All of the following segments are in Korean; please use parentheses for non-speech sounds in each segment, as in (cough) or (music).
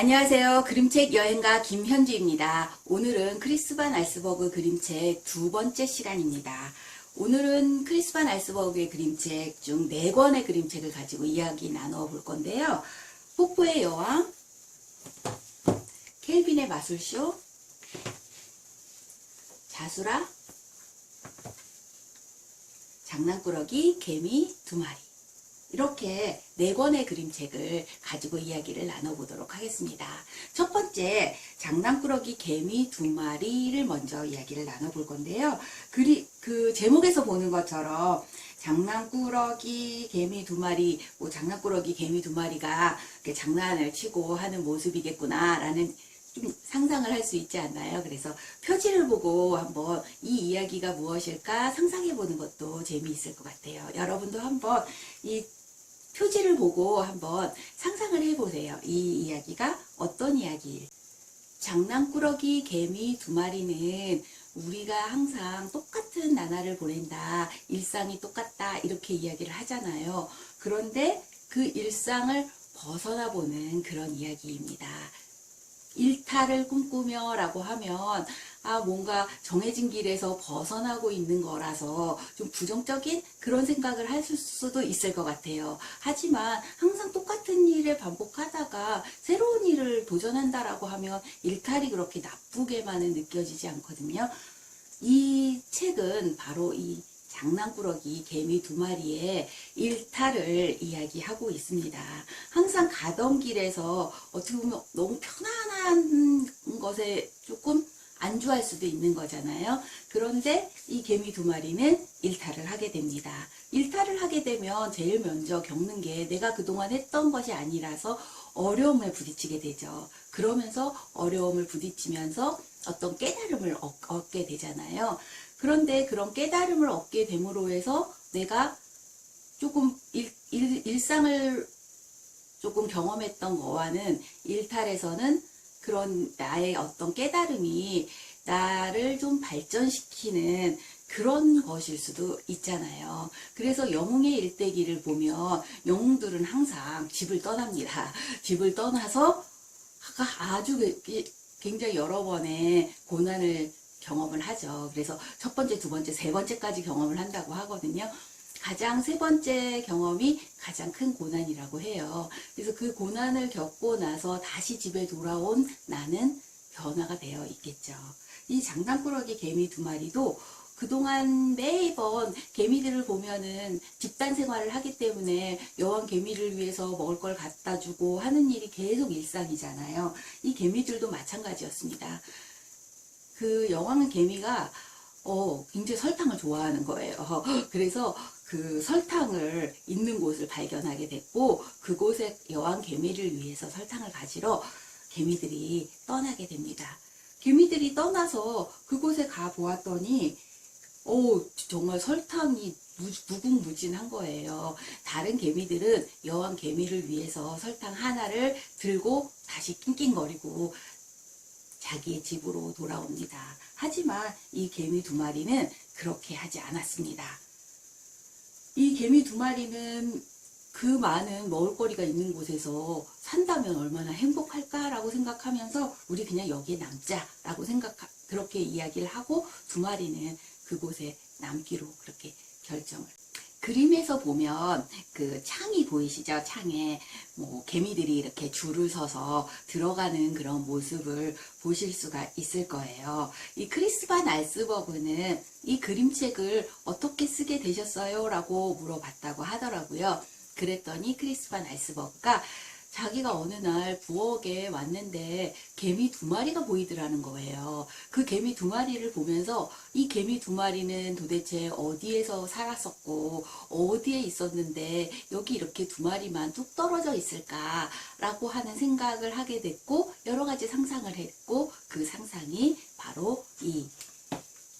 안녕하세요. 그림책 여행가 김현주입니다. 오늘은 크리스반 알스버그 그림책 두 번째 시간입니다. 오늘은 크리스반 알스버그의 그림책 중 네 권의 그림책을 가지고 이야기 나눠 볼 건데요. 폭포의 여왕, 켈빈의 마술쇼, 자수라, 장난꾸러기, 개미 두 마리. 이렇게 네 권의 그림책을 가지고 이야기를 나눠보도록 하겠습니다. 첫 번째, 장난꾸러기 개미 두 마리를 먼저 이야기를 나눠볼 건데요. 그리, 그 제목에서 보는 것처럼 장난꾸러기 개미 두 마리, 뭐 장난꾸러기 개미 두 마리가 장난을 치고 하는 모습이겠구나라는 좀 상상을 할 수 있지 않나요? 그래서 표지를 보고 한번 이 이야기가 무엇일까 상상해 보는 것도 재미있을 것 같아요. 여러분도 한번 이 표지를 보고 한번 상상을 해보세요. 이 이야기가 어떤 이야기일. 장난꾸러기 개미 두 마리는 우리가 항상 똑같은 나날을 보낸다. 일상이 똑같다. 이렇게 이야기를 하잖아요. 그런데 그 일상을 벗어나 보는 그런 이야기입니다. 일탈을 꿈꾸며 라고 하면 아 뭔가 정해진 길에서 벗어나고 있는 거라서 좀 부정적인 그런 생각을 할 수도 있을 것 같아요. 하지만 항상 똑같은 일을 반복하다가 새로운 일을 도전한다라고 하면 일탈이 그렇게 나쁘게만은 느껴지지 않거든요. 이 책은 바로 이 장난꾸러기 개미 두 마리의 일탈을 이야기하고 있습니다. 항상 가던 길에서 어떻게 보면 너무 편안한 것에 조금 안주할 수도 있는 거잖아요. 그런데 이 개미 두 마리는 일탈을 하게 됩니다. 일탈을 하게 되면 제일 먼저 겪는 게 내가 그동안 했던 것이 아니라서 어려움에 부딪히게 되죠. 그러면서 어려움을 부딪히면서 어떤 깨달음을 얻, 얻게 되잖아요. 그런데 그런 깨달음을 얻게 됨으로 해서 내가 조금 일, 일, 일상을 조금 경험했던 거와는 일탈에서는 그런 나의 어떤 깨달음이 나를 좀 발전시키는 그런 것일 수도 있잖아요. 그래서 영웅의 일대기를 보면 영웅들은 항상 집을 떠납니다. (laughs) 집을 떠나서 아주 굉장히 여러 번의 고난을 경험을 하죠. 그래서 첫 번째, 두 번째, 세 번째까지 경험을 한다고 하거든요. 가장 세 번째 경험이 가장 큰 고난이라고 해요. 그래서 그 고난을 겪고 나서 다시 집에 돌아온 나는 변화가 되어 있겠죠. 이 장난꾸러기 개미 두 마리도 그동안 매번 개미들을 보면은 집단 생활을 하기 때문에 여왕 개미를 위해서 먹을 걸 갖다 주고 하는 일이 계속 일상이잖아요. 이 개미들도 마찬가지였습니다. 그 여왕 개미가 어, 굉장히 설탕을 좋아하는 거예요. (laughs) 그래서 그 설탕을 있는 곳을 발견하게 됐고 그곳에 여왕 개미를 위해서 설탕을 가지러 개미들이 떠나게 됩니다. 개미들이 떠나서 그곳에 가 보았더니 오 정말 설탕이 무궁무진한 거예요. 다른 개미들은 여왕 개미를 위해서 설탕 하나를 들고 다시 낑낑거리고 자기의 집으로 돌아옵니다. 하지만 이 개미 두 마리는 그렇게 하지 않았습니다. 이 개미 두 마리는 그 많은 먹을거리가 있는 곳에서 산다면 얼마나 행복할까라고 생각하면서 우리 그냥 여기에 남자라고 생각 그렇게 이야기를 하고 두 마리는 그곳에 남기로 그렇게 결정을. 그림에서 보면 그 창이 보이시죠? 창에 뭐 개미들이 이렇게 줄을 서서 들어가는 그런 모습을 보실 수가 있을 거예요. 이 크리스반 알스버그는 이 그림책을 어떻게 쓰게 되셨어요? 라고 물어봤다고 하더라고요. 그랬더니 크리스반 알스버그가 자기가 어느 날 부엌에 왔는데 개미 두 마리가 보이더라는 거예요. 그 개미 두 마리를 보면서 이 개미 두 마리는 도대체 어디에서 살았었고 어디에 있었는데 여기 이렇게 두 마리만 뚝 떨어져 있을까라고 하는 생각을 하게 됐고 여러 가지 상상을 했고 그 상상이 바로 이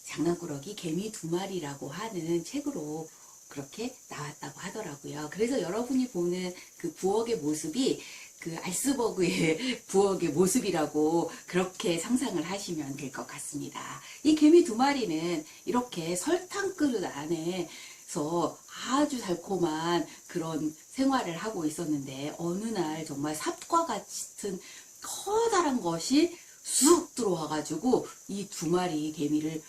장난꾸러기 개미 두 마리라고 하는 책으로 그렇게 나왔다고 하더라고요. 그래서 여러분이 보는 그 부엌의 모습이 그 알스버그의 (laughs) 부엌의 모습이라고 그렇게 상상을 하시면 될 것 같습니다. 이 개미 두 마리는 이렇게 설탕 그릇 안에서 아주 달콤한 그런 생활을 하고 있었는데 어느 날 정말 삽과 같은 커다란 것이 쑥 들어와가지고 이 두 마리 개미를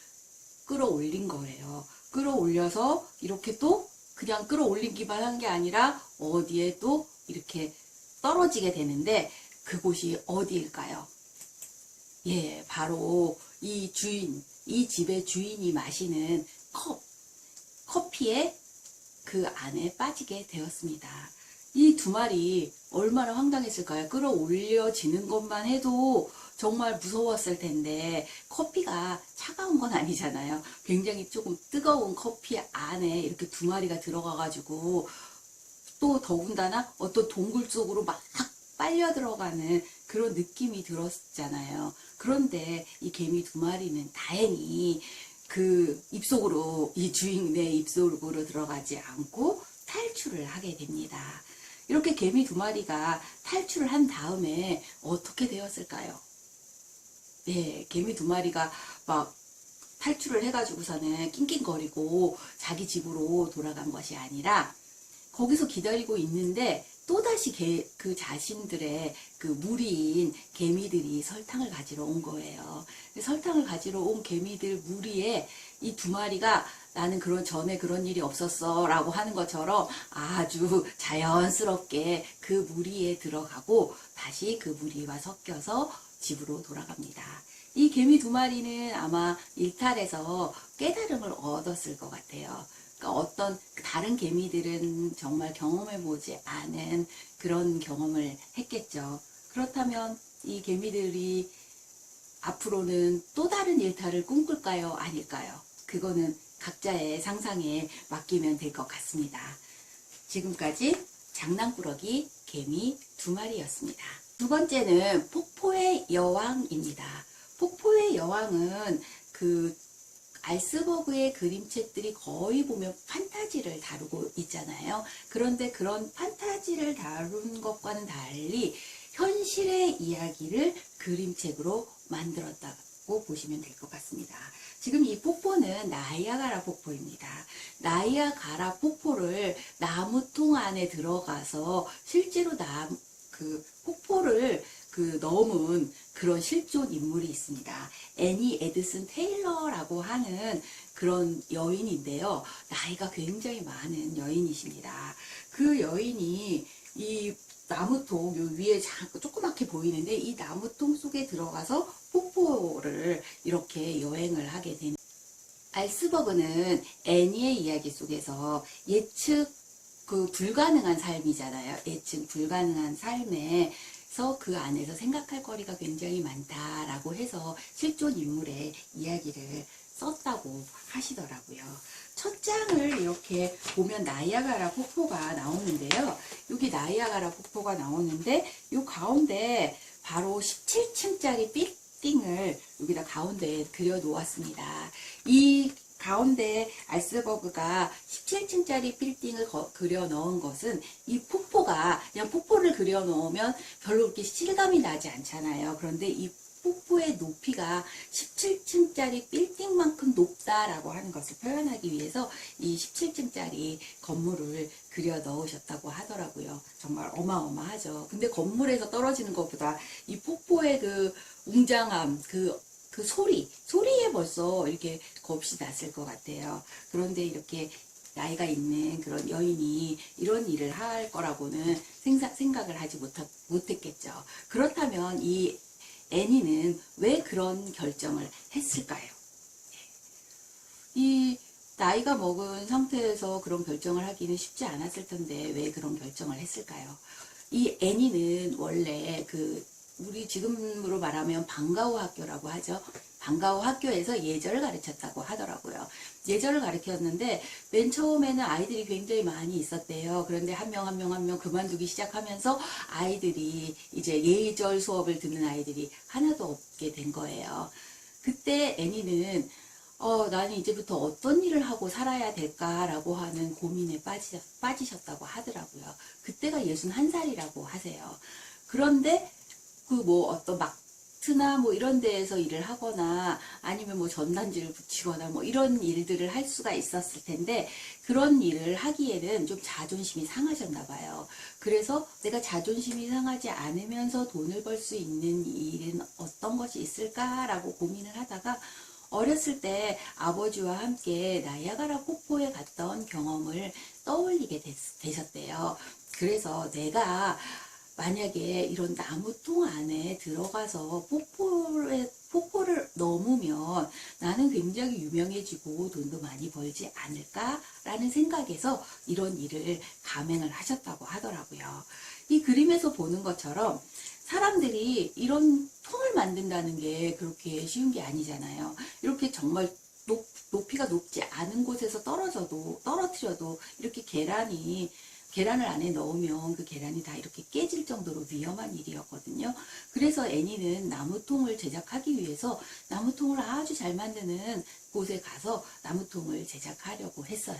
끌어올린 거예요. 끌어올려서 이렇게 또 그냥 끌어올리기만 한 게 아니라 어디에 또 이렇게 떨어지게 되는데 그곳이 어디일까요? 예, 바로 이 주인, 이 집의 주인이 마시는 컵, 커피에 그 안에 빠지게 되었습니다. 이 두 마리 얼마나 황당했을까요? 끌어올려지는 것만 해도 정말 무서웠을 텐데 커피가 차가운 건 아니잖아요. 굉장히 조금 뜨거운 커피 안에 이렇게 두 마리가 들어가가지고 또 더군다나 어떤 동굴 속으로 막 빨려 들어가는 그런 느낌이 들었잖아요. 그런데 이 개미 두 마리는 다행히 그 입속으로 이 주인의 입속으로 들어가지 않고 탈출을 하게 됩니다. 이렇게 개미 두 마리가 탈출을 한 다음에 어떻게 되었을까요? 네, 개미 두 마리가 막 탈출을 해가지고서는 낑낑거리고 자기 집으로 돌아간 것이 아니라 거기서 기다리고 있는데 또다시 개, 그 자신들의 그 무리인 개미들이 설탕을 가지러 온 거예요. 설탕을 가지러 온 개미들 무리에 이 두 마리가 나는 그런 전에 그런 일이 없었어 라고 하는 것처럼 아주 자연스럽게 그 무리에 들어가고 다시 그 무리와 섞여서 집으로 돌아갑니다. 이 개미 두 마리는 아마 일탈에서 깨달음을 얻었을 것 같아요. 그러니까 어떤 다른 개미들은 정말 경험해 보지 않은 그런 경험을 했겠죠. 그렇다면 이 개미들이 앞으로는 또 다른 일탈을 꿈꿀까요? 아닐까요? 그거는 각자의 상상에 맡기면 될 것 같습니다. 지금까지 장난꾸러기 개미 두 마리였습니다. 두 번째는 폭포의 여왕입니다. 폭포의 여왕은 그 알스버그의 그림책들이 거의 보면 판타지를 다루고 있잖아요. 그런데 그런 판타지를 다룬 것과는 달리 현실의 이야기를 그림책으로 만들었다고 보시면 될 것 같습니다. 지금 이 폭포는 나이아가라 폭포입니다. 나이아가라 폭포를 나무통 안에 들어가서 실제로 남, 그 폭포를 그 넘은 그런 실존 인물이 있습니다. 애니 에드슨 테일러라고 하는 그런 여인인데요. 나이가 굉장히 많은 여인이십니다. 그 여인이 이 나무통 요 위에 자- 조그맣게 보이는데 이 나무통 속에 들어가서 폭포를 이렇게 여행을 하게 되는 알스버그는 애니의 이야기 속에서 예측 그 불가능한 삶이잖아요. 예측 불가능한 삶에 서 그 안에서 생각할 거리가 굉장히 많다라고 해서 실존 인물의 이야기를 썼다고 하시더라고요. 첫 장을 이렇게 보면 나이아가라 폭포가 나오는데요. 여기 나이아가라 폭포가 나오는데 이 가운데 바로 17층짜리 빌딩을 여기다 가운데에 그려 놓았습니다. 이 가운데 알스버그가 17층짜리 빌딩을 거- 그려 넣은 것은 이 폭포가 그냥 폭포를 그려 놓으면 별로 그렇게 실감이 나지 않잖아요. 그런데 이 폭포의 높이가 17층짜리 빌딩만큼 높다라고 하는 것을 표현하기 위해서 이 17층짜리 건물을 그려 넣으셨다고 하더라고요. 정말 어마어마하죠. 근데 건물에서 떨어지는 것보다 이 폭포의 그 웅장함, 그, 그 소리, 소리에 벌써 이렇게 겁이 났을 것 같아요. 그런데 이렇게 나이가 있는 그런 여인이 이런 일을 할 거라고는 생각을 하지 못했겠죠. 그렇다면 이 애니는 왜 그런 결정을 했을까요? 이 나이가 먹은 상태에서 그런 결정을 하기는 쉽지 않았을 텐데 왜 그런 결정을 했을까요? 이 애니는 원래 그 우리 지금으로 말하면 방과후 학교라고 하죠. 방과후 학교에서 예절을 가르쳤다고 하더라고요. 예절을 가르쳤는데 맨 처음에는 아이들이 굉장히 많이 있었대요. 그런데 한 명 한 명 한 명 그만두기 시작하면서 아이들이 이제 예절 수업을 듣는 아이들이 하나도 없게 된 거예요. 그때 애니는 어, 나는 이제부터 어떤 일을 하고 살아야 될까라고 하는 고민에 빠지, 빠지셨다고 하더라고요. 그때가 61살이라고 하세요. 그런데 그 뭐 어떤 막 마트나 뭐 이런 데에서 일을 하거나 아니면 뭐 전단지를 붙이거나 뭐 이런 일들을 할 수가 있었을 텐데 그런 일을 하기에는 좀 자존심이 상하셨나 봐요. 그래서 내가 자존심이 상하지 않으면서 돈을 벌 수 있는 일은 어떤 것이 있을까라고 고민을 하다가 어렸을 때 아버지와 함께 나야가라 폭포에 갔던 경험을 떠올리게 됐, 되셨대요. 그래서 내가 만약에 이런 나무통 안에 들어가서 폭포에, 폭포를 넘으면 나는 굉장히 유명해지고 돈도 많이 벌지 않을까라는 생각에서 이런 일을 감행을 하셨다고 하더라고요. 이 그림에서 보는 것처럼 사람들이 이런 통을 만든다는 게 그렇게 쉬운 게 아니잖아요. 이렇게 정말 높, 높이가 높지 않은 곳에서 떨어져도 떨어뜨려도 이렇게 계란이 계란을 안에 넣으면 그 계란이 다 이렇게 깨질 정도로 위험한 일이었거든요. 그래서 애니는 나무통을 제작하기 위해서 나무통을 아주 잘 만드는 곳에 가서 나무통을 제작하려고 했어요.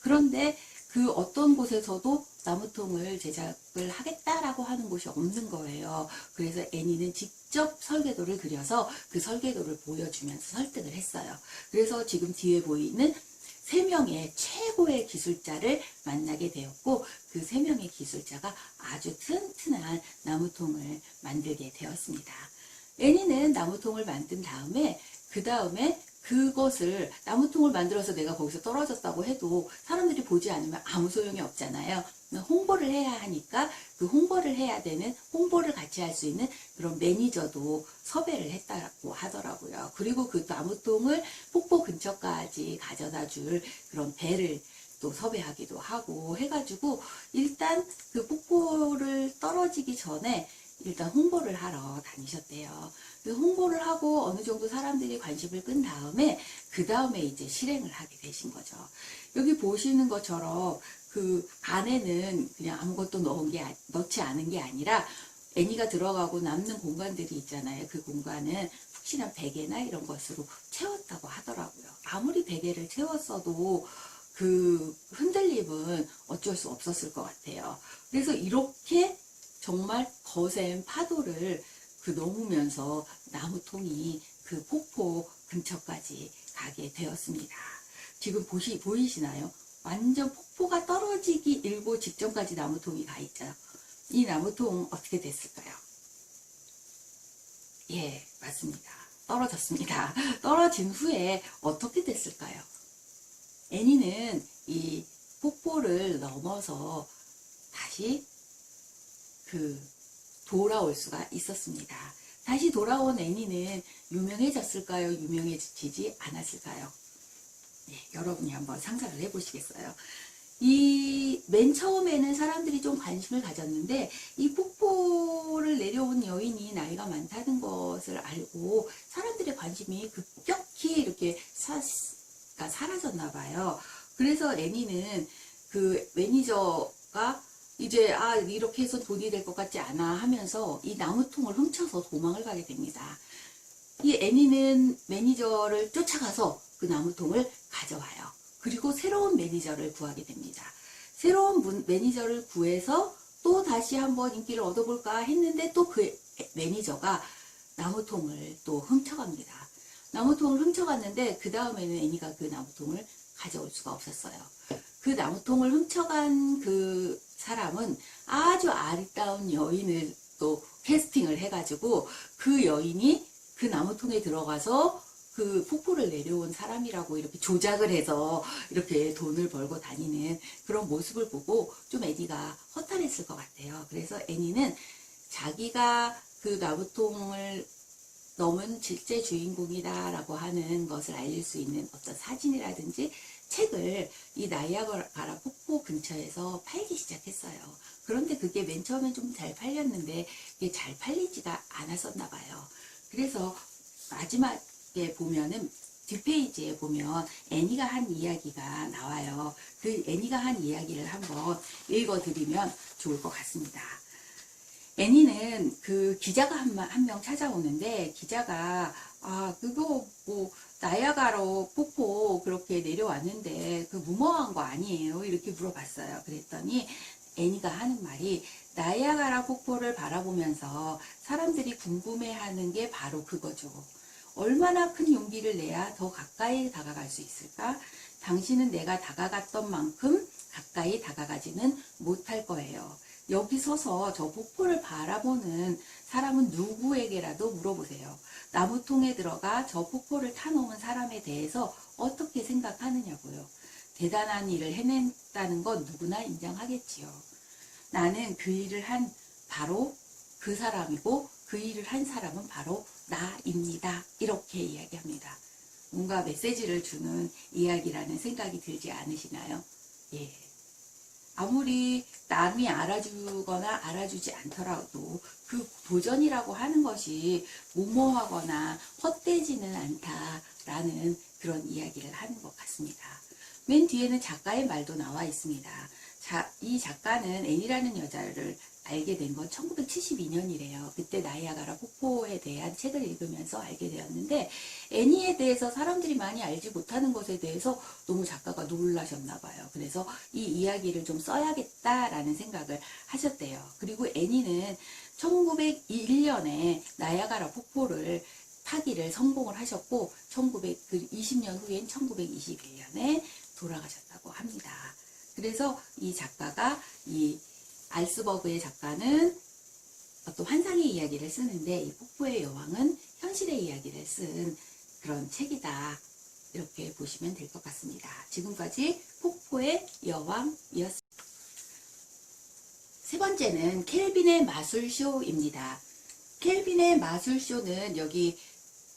그런데 그 어떤 곳에서도 나무통을 제작을 하겠다라고 하는 곳이 없는 거예요. 그래서 애니는 직접 설계도를 그려서 그 설계도를 보여주면서 설득을 했어요. 그래서 지금 뒤에 보이는 세 명의 최고의 기술자를 만나게 되었고 그세 명의 기술자가 아주 튼튼한 나무통을 만들게 되었습니다. 애니는 나무통을 만든 다음에 그 다음에 그것을 나무통을 만들어서 내가 거기서 떨어졌다고 해도 사람들이 보지 않으면 아무 소용이 없잖아요. 홍보를 해야 하니까 그 홍보를 해야 되는 홍보를 같이 할 수 있는 그런 매니저도 섭외를 했다고 하더라고요. 그리고 그 나무통을 폭포 근처까지 가져다 줄 그런 배를 또 섭외하기도 하고 해가지고 일단 그 폭포를 떨어지기 전에 일단 홍보를 하러 다니셨대요. 그 홍보를 하고 어느 정도 사람들이 관심을 끈 다음에 그 다음에 이제 실행을 하게 되신 거죠. 여기 보시는 것처럼 그 안에는 그냥 아무것도 넣은 게 아- 넣지 않은 게 아니라 애니가 들어가고 남는 공간들이 있잖아요. 그 공간은 푹신한 베개나 이런 것으로 채웠다고 하더라고요. 아무리 베개를 채웠어도 그 흔들림은 어쩔 수 없었을 것 같아요. 그래서 이렇게 정말 거센 파도를 그 넘으면서 나무통이 그 폭포 근처까지 가게 되었습니다. 지금 보시, 보이시나요? 완전 폭포가 떨어지기 일보 직전까지 나무통이 가 있죠. 이 나무통 어떻게 됐을까요? 예, 맞습니다. 떨어졌습니다. (laughs) 떨어진 후에 어떻게 됐을까요? 애니는 이 폭포를 넘어서 다시 그 돌아올 수가 있었습니다. 다시 돌아온 애니는 유명해졌을까요? 유명해지지 않았을까요? 예, 여러분이 한번 상상을 해보시겠어요? 이 맨 처음에는 사람들이 좀 관심을 가졌는데 이 폭포를 내려온 여인이 나이가 많다는 것을 알고 사람들의 관심이 급격히 이렇게 사, 가 사라졌나 봐요. 그래서 애니는 그 매니저가 이제 아 이렇게 해서 돈이 될 것 같지 않아 하면서 이 나무통을 훔쳐서 도망을 가게 됩니다. 이 애니는 매니저를 쫓아가서 그 나무통을 가져와요. 그리고 새로운 매니저를 구하게 됩니다. 새로운 문- 매니저를 구해서 또 다시 한번 인기를 얻어볼까 했는데 또 그 매니저가 나무통을 또 훔쳐갑니다. 나무통을 훔쳐갔는데 그 다음에는 애니가 그 나무통을 가져올 수가 없었어요. 그 나무통을 훔쳐간 그 사람은 아주 아리따운 여인을 또 캐스팅을 해가지고 그 여인이 그 나무통에 들어가서 그 폭포를 내려온 사람이라고 이렇게 조작을 해서 이렇게 돈을 벌고 다니는 그런 모습을 보고 좀 애니가 허탈했을 것 같아요. 그래서 애니는 자기가 그 나무통을 넘은 실제 주인공이다라고 하는 것을 알릴 수 있는 어떤 사진이라든지 책을 이 나이아가라 폭포 근처에서 팔기 시작했어요. 그런데 그게 맨 처음엔 좀 잘 팔렸는데 이게 잘 팔리지가 않았었나 봐요. 그래서 마지막에 보면은 뒷페이지에 보면 애니가 한 이야기가 나와요. 그 애니가 한 이야기를 한번 읽어드리면 좋을 것 같습니다. 애니는 그 기자가 한 명 찾아오는데 기자가 아 그거 뭐 나야가로 폭포 그렇게 내려왔는데 그 무모한 거 아니에요 이렇게 물어봤어요 그랬더니 애니가 하는 말이 나이아가라 폭포를 바라보면서 사람들이 궁금해하는 게 바로 그거죠. 얼마나 큰 용기를 내야 더 가까이 다가갈 수 있을까? 당신은 내가 다가갔던 만큼 가까이 다가가지는 못할 거예요. 여기 서서 저 폭포를 바라보는 사람은 누구에게라도 물어보세요. 나무통에 들어가 저 폭포를 타놓은 사람에 대해서 어떻게 생각하느냐고요. 대단한 일을 해냈다는 건 누구나 인정하겠지요. 나는 그 일을 한 바로 그 사람이고 그 일을 한 사람은 바로 나입니다. 이렇게 이야기합니다. 뭔가 메시지를 주는 이야기라는 생각이 들지 않으시나요? 예. 아무리 남이 알아주거나 알아주지 않더라도 그 도전이라고 하는 것이 무모하거나 헛되지는 않다라는 그런 이야기를 하는 것 같습니다. 맨 뒤에는 작가의 말도 나와 있습니다. 자, 이 작가는 애니라는 여자를 알게 된 건 1972년이래요. 그때 나이아가라 폭포에 대한 책을 읽으면서 알게 되었는데 애니에 대해서 사람들이 많이 알지 못하는 것에 대해서 너무 작가가 놀라셨나 봐요. 그래서 이 이야기를 좀 써야겠다라는 생각을 하셨대요. 그리고 애니는 1901년에 나이아가라 폭포를 타기를 성공을 하셨고 1920년 후엔 1921년에 돌아가셨다고 합니다. 그래서 이 작가가 이 알스버그의 작가는 어떤 환상의 이야기를 쓰는데 이 폭포의 여왕은 현실의 이야기를 쓴 그런 책이다. 이렇게 보시면 될 것 같습니다. 지금까지 폭포의 여왕이었습니다. 세 번째는 켈빈의 마술쇼입니다. 켈빈의 마술쇼는 여기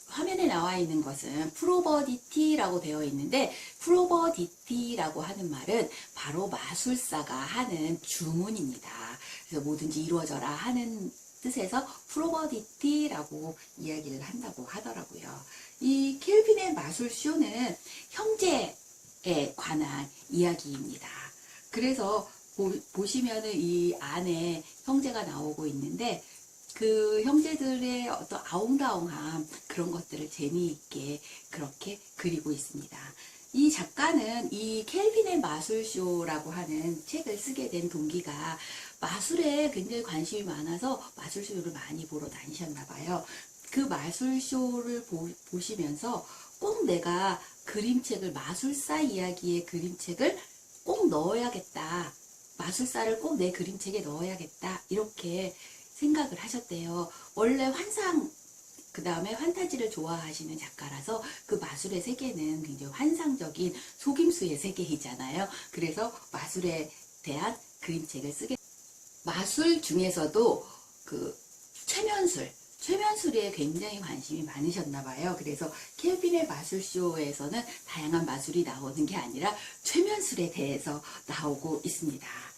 화면에 나와 있는 것은 프로버디티라고 되어 있는데 프로버디티라고 하는 말은 바로 마술사가 하는 주문입니다. 그래서 뭐든지 이루어져라 하는 뜻에서 프로버디티라고 이야기를 한다고 하더라고요. 이 켈빈의 마술쇼는 형제에 관한 이야기입니다. 그래서 보, 시면은 이 안에 형제가 나오고 있는데 그 형제들의 어떤 아웅다웅함 그런 것들을 재미있게 그렇게 그리고 있습니다. 이 작가는 이 켈빈의 마술쇼라고 하는 책을 쓰게 된 동기가 마술에 굉장히 관심이 많아서 마술쇼를 많이 보러 다니셨나 봐요. 그 마술쇼를 보, 보시면서 꼭 내가 그림책을 마술사 이야기의 그림책을 꼭 넣어야겠다. 마술사를 꼭 내 그림책에 넣어야겠다. 이렇게 생각을 하셨대요. 원래 환상, 그 다음에 환타지를 좋아하시는 작가라서 그 마술의 세계는 굉장히 환상적인 속임수의 세계이잖아요. 그래서 마술에 대한 그림책을 쓰게, 마술 중에서도 그 최면술, 최면술에 굉장히 관심이 많으셨나 봐요. 그래서 켈빈의 마술쇼에서는 다양한 마술이 나오는 게 아니라 최면술에 대해서 나오고 있습니다.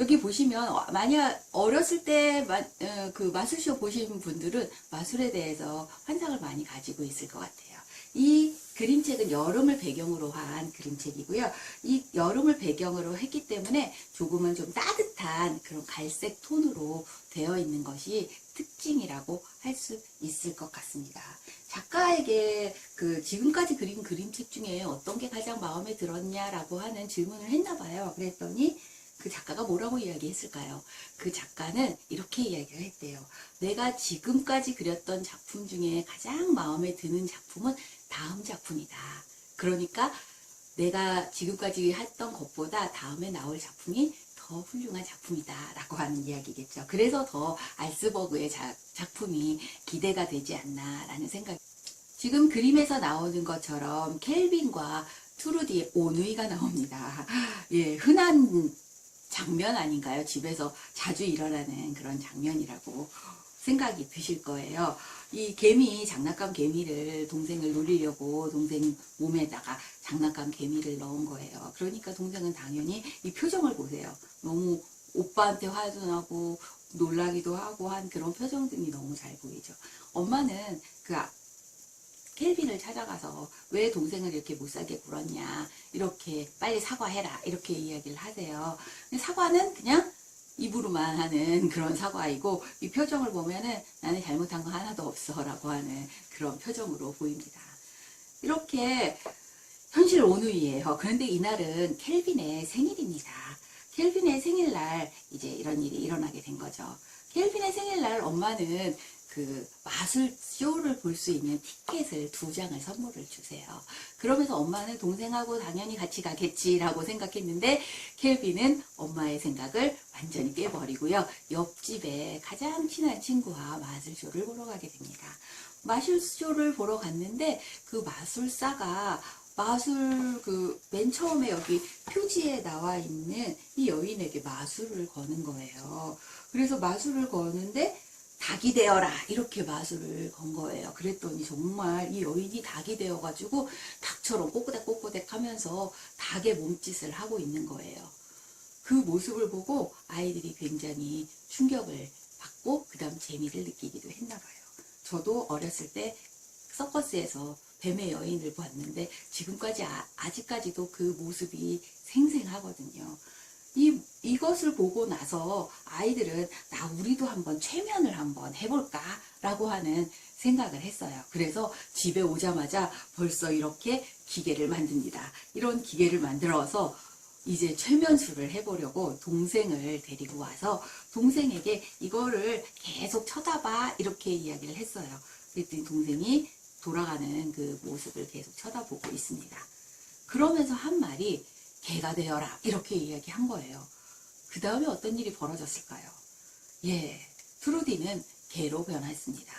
여기 보시면 어, 만약 어렸을 때그 마술쇼 보신 분들은 마술에 대해서 환상을 많이 가지고 있을 것 같아요. 이 그림책은 여름을 배경으로 한 그림책이고요. 이 여름을 배경으로 했기 때문에 조금은 좀 따뜻한 그런 갈색 톤으로 되어 있는 것이 특징이라고 할 수 있을 것 같습니다. 작가에게 그 지금까지 그린 그림책 중에 어떤 게 가장 마음에 들었냐라고 하는 질문을 했나 봐요. 그랬더니 그 작가가 뭐라고 이야기했을까요? 그 작가는 이렇게 이야기를 했대요. 내가 지금까지 그렸던 작품 중에 가장 마음에 드는 작품은 다음 작품이다. 그러니까 내가 지금까지 했던 것보다 다음에 나올 작품이 더 훌륭한 작품이다 라고 하는 이야기겠죠. 그래서 더 알스버그의 자, 작품이 기대가 되지 않나 라는 생각 지금 그림에서 나오는 것처럼 켈빈과 투르디의 오누이가 나옵니다. (laughs) 예, 흔한 장면 아닌가요? 집에서 자주 일어나는 그런 장면이라고 생각이 드실 거예요. 이 개미, 장난감 개미를 동생을 놀리려고 동생 몸에다가 장난감 개미를 넣은 거예요. 그러니까 동생은 당연히 이 표정을 보세요. 너무 오빠한테 화도 나고 놀라기도 하고 한 그런 표정들이 너무 잘 보이죠. 엄마는 그 켈빈을 찾아가서 왜 동생을 이렇게 못살게 굴었냐 이렇게 빨리 사과해라 이렇게 이야기를 하세요. 사과는 그냥 입으로만 하는 그런 사과이고 이 표정을 보면은 나는 잘못한 거 하나도 없어 라고 하는 그런 표정으로 보입니다. 이렇게 현실 오누이예요. 그런데 이날은 켈빈의 생일입니다. 켈빈의 생일날 이제 이런 일이 일어나게 된 거죠. 켈빈의 생일날 엄마는 그 마술 쇼를 볼 수 있는 티켓을 두 장을 선물을 주세요. 그러면서 엄마는 동생하고 당연히 같이 가겠지라고 생각했는데 켈빈은 엄마의 생각을 완전히 깨버리고요. 옆집에 가장 친한 친구와 마술쇼를 보러 가게 됩니다. 마술쇼를 보러 갔는데 그 마술사가 마술 그 맨 처음에 여기 표지에 나와 있는 이 여인에게 마술을 거는 거예요. 그래서 마술을 거는데 닭이 되어라 이렇게 마술을 건 거예요. 그랬더니 정말 이 여인이 닭이 되어가지고 닭처럼 꼬꼬댁 꼬꼬댁 하면서 닭의 몸짓을 하고 있는 거예요. 그 모습을 보고 아이들이 굉장히 충격을 받고 그 다음 재미를 느끼기도 했나 봐요. 저도 어렸을 때 서커스에서 뱀의 여인을 봤는데 지금까지 아, 아직까지도 그 모습이 생생하거든요. 이, 이것을 보고 나서 아이들은 나 우리도 한번 최면을 한번 해볼까 라고 하는 생각을 했어요. 그래서 집에 오자마자 벌써 이렇게 기계를 만듭니다. 이런 기계를 만들어서 이제 최면술을 해보려고 동생을 데리고 와서 동생에게 이거를 계속 쳐다봐 이렇게 이야기를 했어요. 그랬더니 동생이 돌아가는 그 모습을 계속 쳐다보고 있습니다. 그러면서 한 말이 개가 되어라 이렇게 이야기한 거예요. 그 다음에 어떤 일이 벌어졌을까요? 예, 트루디는 개로 변했습니다.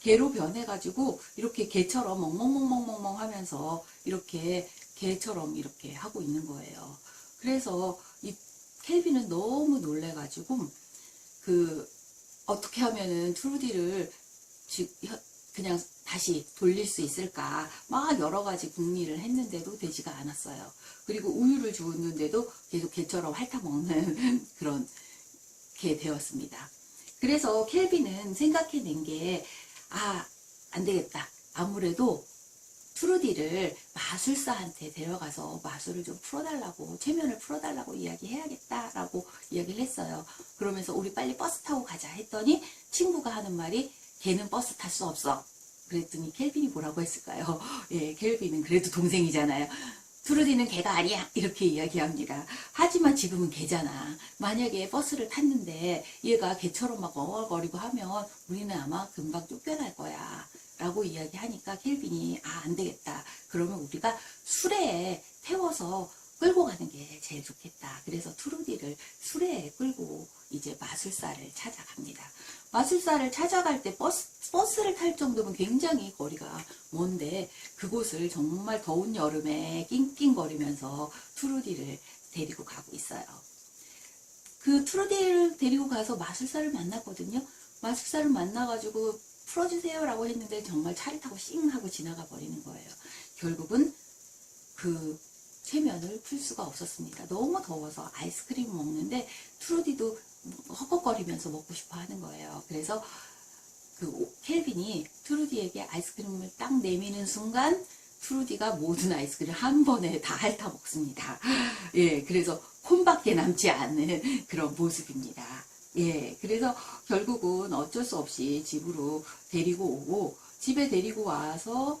개로 변해가지고 이렇게 개처럼 멍멍멍멍멍멍 하면서 이렇게 개처럼 이렇게 하고 있는 거예요. 그래서 이 켈빈은 너무 놀래가지고 그 어떻게 하면은 트루디를 그냥 다시 돌릴 수 있을까 막 여러 가지 궁리를 했는데도 되지가 않았어요. 그리고 우유를 주었는데도 계속 개처럼 핥아먹는 (laughs) 그런 게 되었습니다. 그래서 켈빈은 생각해낸 게, 아, 안 되겠다. 아무래도 트루디를 마술사한테 데려가서 마술을 좀 풀어달라고, 최면을 풀어달라고 이야기해야겠다라고 이야기를 했어요. 그러면서 우리 빨리 버스 타고 가자 했더니 친구가 하는 말이 걔는 버스 탈 수 없어. 그랬더니 켈빈이 뭐라고 했을까요? (laughs) 예, 켈빈은 그래도 동생이잖아요. 트루디는 개가 아니야 이렇게 이야기합니다. 하지만 지금은 개잖아. 만약에 버스를 탔는데 얘가 개처럼 막 엉얼거리고 하면 우리는 아마 금방 쫓겨날 거야. 라고 이야기하니까 켈빈이 아 안 되겠다. 그러면 우리가 수레에 태워서 끌고 가는 게 제일 좋겠다. 그래서 트루디를 수레에 끌고 이제 마술사를 찾아갑니다. 마술사를 찾아갈 때 버스, 정도면 굉장히 거리가 먼데 그곳을 정말 더운 여름에 낑낑거리면서 트루디를 데리고 가고 있어요. 그 트루디를 데리고 가서 마술사를 만났거든요. 마술사를 만나가지고 풀어주세요 라고 했는데 정말 차를 타고 싱 하고 지나가 버리는 거예요. 결국은 그 최면을 풀 수가 없었습니다. 너무 더워서 아이스크림 먹는데 트루디도 헉헉거리면서 먹고 싶어 하는 거예요. 그래서 그 오- 켈빈이 트루디에게 아이스크림을 딱 내미는 순간 트루디가 모든 아이스크림을 한 번에 다 핥아 먹습니다. (laughs) 예, 그래서 콘밖에 남지 않는 (laughs) 그런 모습입니다. 예, 그래서 결국은 어쩔 수 없이 집으로 데리고 오고 집에 데리고 와서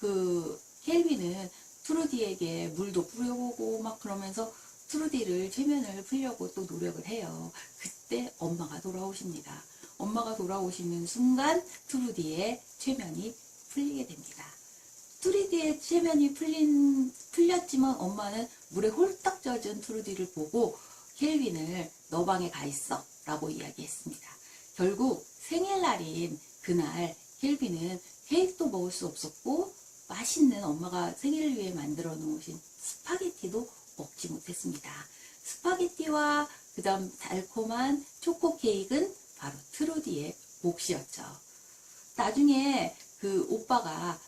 그 켈빈은 트루디에게 물도 뿌려보고 막 그러면서 트루디를 최면을 풀려고 또 노력을 해요. 그때 엄마가 돌아오십니다. 엄마가 돌아오시는 순간 트루디의 최면이 풀리게 됩니다. 트루디의 최면이 풀린, 풀렸지만 엄마는 물에 홀딱 젖은 트루디를 보고 켈빈을 너 방에 가 있어 라고 이야기했습니다. 결국 생일날인 그날 켈빈은 케이크도 먹을 수 없었고 맛있는 엄마가 생일을 위해 만들어 놓으신 스파게티도 먹지 못했습니다. 스파게티와 그 다음 달콤한 초코 케이크는 바로 트루디의 몫이었죠. 나중에 그 오빠가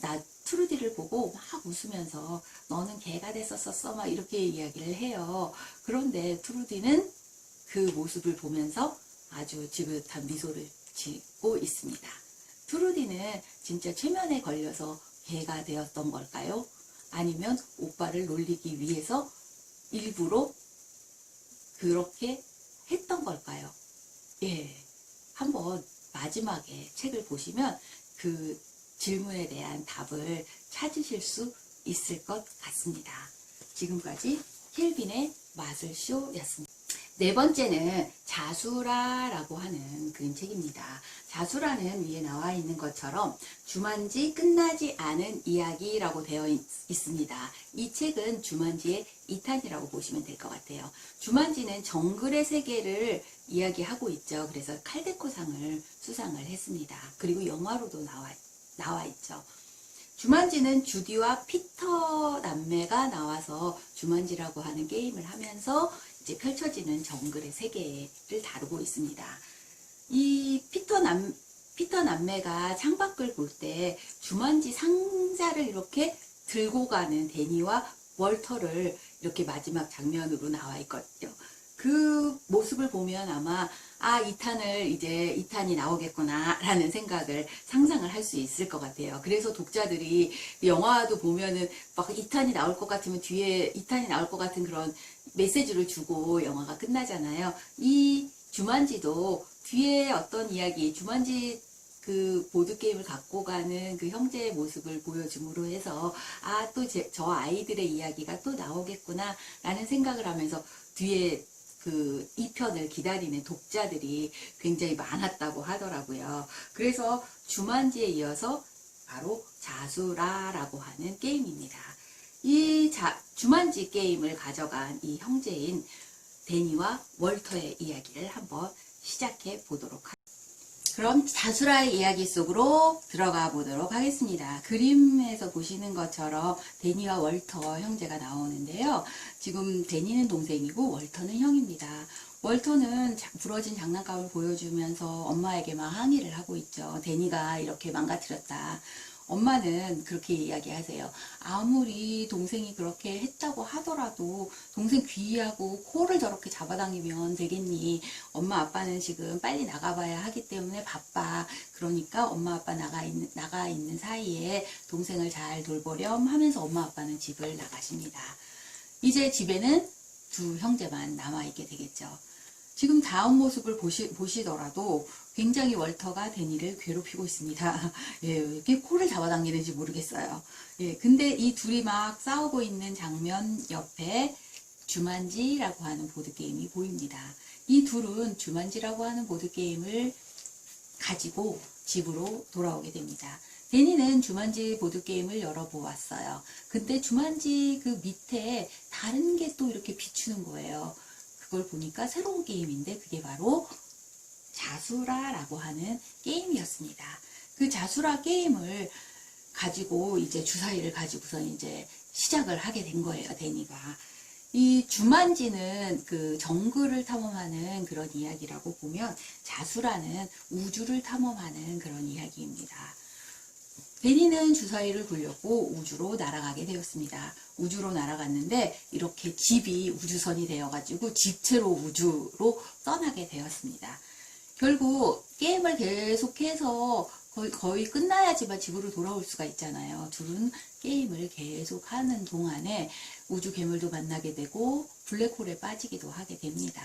나 트루디를 보고 막 웃으면서 너는 개가 됐었었어 막 이렇게 이야기를 해요. 그런데 트루디는 그 모습을 보면서 아주 지긋한 미소를 짓고 있습니다. 트루디는 진짜 최면에 걸려서 개가 되었던 걸까요? 아니면 오빠를 놀리기 위해서 일부러 그렇게 했던 걸까요? 예. 한번 마지막에 책을 보시면 그 질문에 대한 답을 찾으실 수 있을 것 같습니다. 지금까지 힐빈의 마술쇼였습니다. 네 번째는 자수라라고 하는 그림책입니다. 자수라는 위에 나와 있는 것처럼 주만지 끝나지 않은 이야기라고 되어 있, 있습니다. 이 책은 주만지의 2탄이라고 보시면 될 것 같아요. 주만지는 정글의 세계를 이야기하고 있죠. 그래서 칼데코상을 수상을 했습니다. 그리고 영화로도 나와, 나와 있죠. 주만지는 주디와 피터 남매가 나와서 주만지라고 하는 게임을 하면서 이제 펼쳐지는 정글의 세계를 다루고 있습니다. 이 피터 남 피터 남매가 창밖을 볼 때 주만지 상자를 이렇게 들고 가는 데니와 월터를 이렇게 마지막 장면으로 나와 있거든요. 그 모습을 보면 아마 아 2탄을 이제 2탄이 나오겠구나 라는 생각을 상상을 할 수 있을 것 같아요. 그래서 독자들이 영화도 보면은 막 2탄이 나올 것 같으면 뒤에 2탄이 나올 것 같은 그런 메시지를 주고 영화가 끝나잖아요. 이 주만지도 뒤에 어떤 이야기, 주만지 그 보드게임을 갖고 가는 그 형제의 모습을 보여줌으로 해서 아 또 저 아이들의 이야기가 또 나오겠구나 라는 생각을 하면서 뒤에 그 2편을 기다리는 독자들이 굉장히 많았다고 하더라고요. 그래서 주만지에 이어서 바로 자수라라고 하는 게임입니다. 이 자, 주만지 게임을 가져간 이 형제인 데니와 월터의 이야기를 한번 시작해 보도록 하겠습니다. 그럼 자수라의 이야기 속으로 들어가 보도록 하겠습니다. 그림에서 보시는 것처럼 데니와 월터 형제가 나오는데요. 지금 데니는 동생이고 월터는 형입니다. 월터는 자- 부러진 장난감을 보여주면서 엄마에게 막 항의를 하고 있죠. 데니가 이렇게 망가뜨렸다. 엄마는 그렇게 이야기하세요. 아무리 동생이 그렇게 했다고 하더라도 동생 귀하고 코를 저렇게 잡아당기면 되겠니? 엄마 아빠는 지금 빨리 나가봐야 하기 때문에 바빠. 그러니까 엄마 아빠 나가 있는, 나가 있는 사이에 동생을 잘 돌보렴 하면서 엄마 아빠는 집을 나가십니다. 이제 집에는 두 형제만 남아있게 되겠죠. 지금 다음 모습을 보시, 보시더라도 굉장히 월터가 데니를 괴롭히고 있습니다. (laughs) 예, 왜 이렇게 코를 잡아당기는지 모르겠어요. 예, 근데 이 둘이 막 싸우고 있는 장면 옆에 주만지라고 하는 보드게임이 보입니다. 이 둘은 주만지라고 하는 보드게임을 가지고 집으로 돌아오게 됩니다. 데니는 주만지 보드게임을 열어보았어요. 근데 주만지 그 밑에 다른 게 또 이렇게 비추는 거예요. 그걸 보니까 새로운 게임인데 그게 바로 자수라라고 하는 게임이었습니다. 그 자수라 게임을 가지고 이제 주사위를 가지고서 이제 시작을 하게 된 거예요, 데니가. 이 주만지는 그 정글을 탐험하는 그런 이야기라고 보면 자수라는 우주를 탐험하는 그런 이야기입니다. 데니는 주사위를 굴렸고 우주로 날아가게 되었습니다. 우주로 날아갔는데 이렇게 집이 우주선이 되어가지고 집체로 우주로 떠나게 되었습니다. 결국 게임을 계속해서 거의, 거의 끝나야지만 집으로 돌아올 수가 있잖아요. 둘은 게임을 계속 하는 동안에 우주 괴물도 만나게 되고 블랙홀에 빠지기도 하게 됩니다.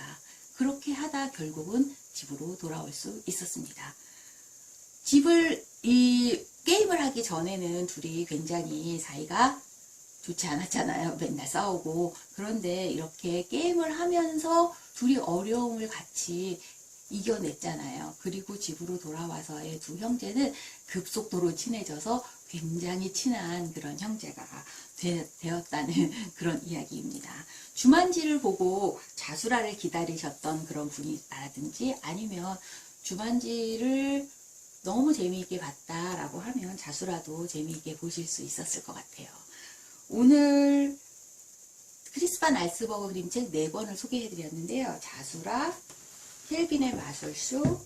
그렇게 하다 결국은 집으로 돌아올 수 있었습니다. 집을 이 게임을 하기 전에는 둘이 굉장히 사이가 좋지 않았잖아요. (laughs) 맨날 싸우고 그런데 이렇게 게임을 하면서 둘이 어려움을 같이 이겨냈잖아요. 그리고 집으로 돌아와서의 두 형제는 급속도로 친해져서 굉장히 친한 그런 형제가 되, 되었다는 (laughs) 그런 이야기입니다. 주만지를 보고 자수라를 기다리셨던 그런 분이라든지 아니면 주만지를 너무 재미있게 봤다라고 하면 자수라도 재미있게 보실 수 있었을 것 같아요. 오늘 크리스반 알스버그 그림책 4권을 소개해드렸는데요. 자수라, 켈빈의 마술쇼,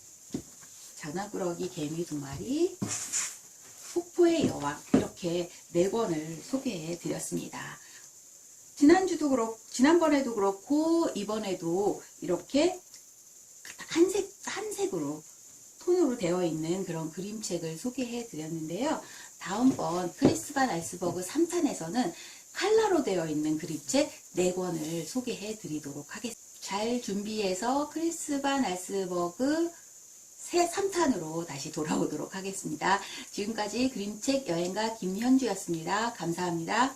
장난꾸러기 개미 두 마리, 폭포의 여왕 이렇게 4권을 소개해드렸습니다. 지난주도 그렇고 지난번에도 그렇고 이번에도 이렇게 한 색 한 색으로 톤으로 되어 있는 그런 그림책을 소개해 드렸는데요. 다음번 크리스반 알스버그 3탄에서는 칼라로 되어 있는 그림책 4권을 소개해 드리도록 하겠습니다. 잘 준비해서 크리스반 알스버그 새 3탄으로 다시 돌아오도록 하겠습니다. 지금까지 그림책 여행가 김현주였습니다. 감사합니다.